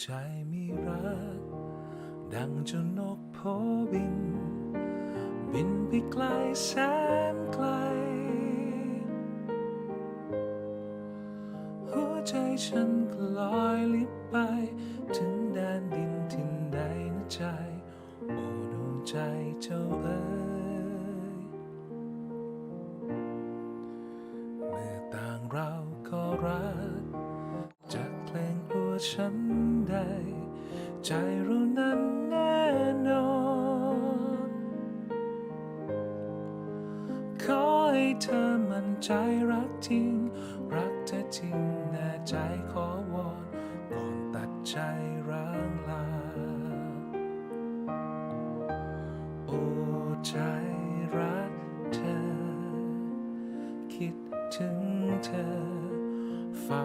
ใจมีรัก ดังจ้านกโพบิน บินไปไกลแสนไกล หัวใจฉันก็ลอยลิบไป ถึงแดนดินทินใดนะใจ โอ้ดวงใจเจ้าเอ๋ย ฉันใด ใจเรานั้นแน่นอน ขอให้เธอมั่นใจรักจริง รักเธอจริงแน่ใจขอวอนก่อนตัดใจร้างลา โอ้ใจรักเธอ คิดถึงเธอ เฝ้า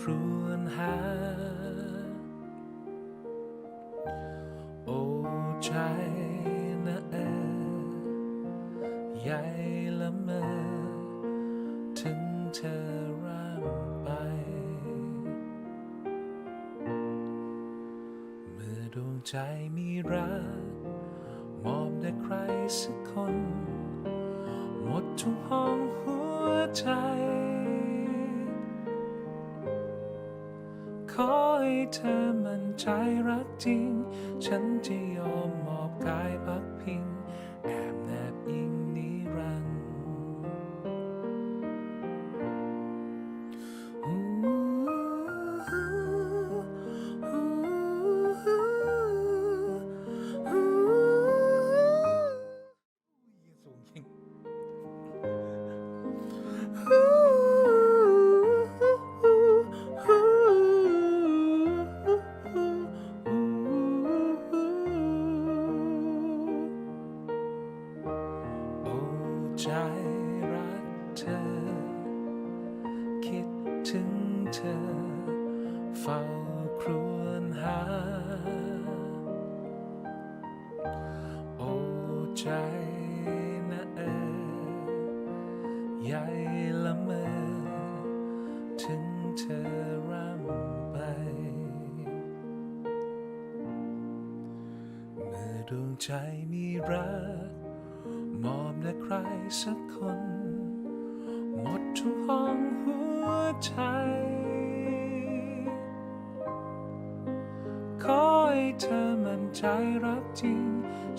ครวญหา โอ้ใจนะเออใหญ่ละเมอถึงเธอร่ำไป เมื่อดวงใจมีรัก มอบแด่ใครสักคน หมดทุกห้องหัวใจ ขอให้เธอมั่นใจรักจริง ฉันจะยอมมอบกายพักพิง ใหญ่ละเมอถึงเธอร่ำไป เมื่อดวงใจมีรัก มอบแด่ใครสักคน หมดทุกห้องหัวใจ ขอให้เธอมั่นใจรักจริง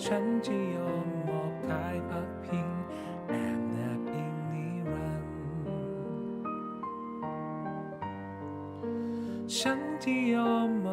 ฉันจะยอมมอบกายพักพิง ฉันที่ยอมม